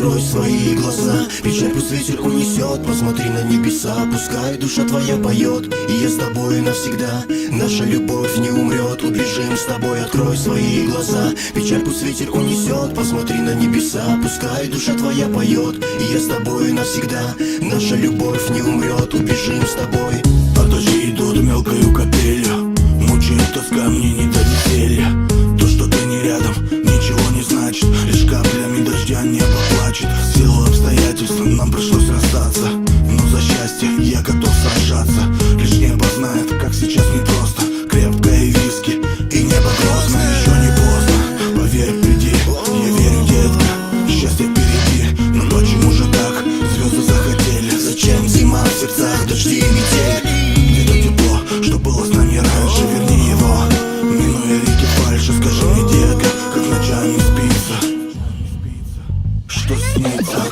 Открой свои глаза, печаль пусть ветер унесет Посмотри на небеса, пускай душа твоя поет И я с тобой навсегда, наша любовь не умрет Убежим с тобой, открой свои глаза. Печаль пусть ветер унесет, посмотри на небеса Пускай душа твоя поет, и я с тобой навсегда. Наша любовь не умрет, убежим с тобой. Дожди идут мелкою капелью. Мучает тоска, мне не до веселья То, что ты не рядом, ничего не значит Что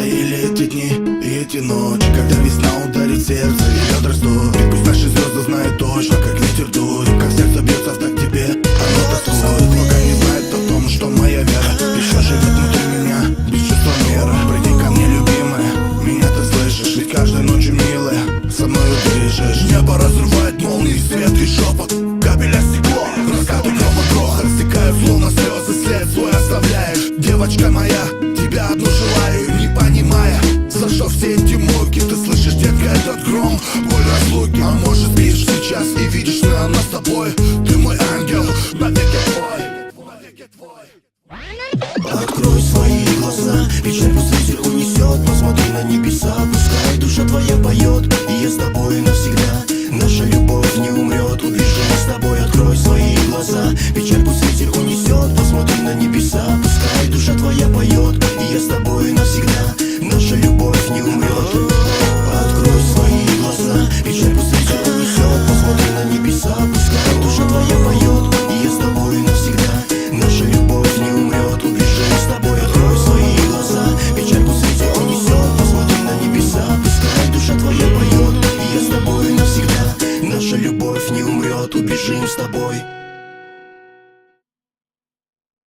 надоели эти дни и эти ночи Когда весна ударит сердце и лед растут И пусть наши звезды знают точно, как ветер дует Как сердце бьется в так тебе, оно тоскует Пока не знает о том, что моя вера. Еще живет внутри меня, без чувства меры. Приди ко мне, любимая, меня ты слышишь Ведь каждой ночью, милая, со мною дышишь Небо разрывает молнии, свет и шепот Капель о стекло, раскаты грома грохот Стекаю словно слезы, след свой оставляешь. Девочка моя, что все эти муки Ты слышишь, детка, этот гром, боль разлуки А может спишь сейчас и видишь, что она с тобой умрет, убежим с тобой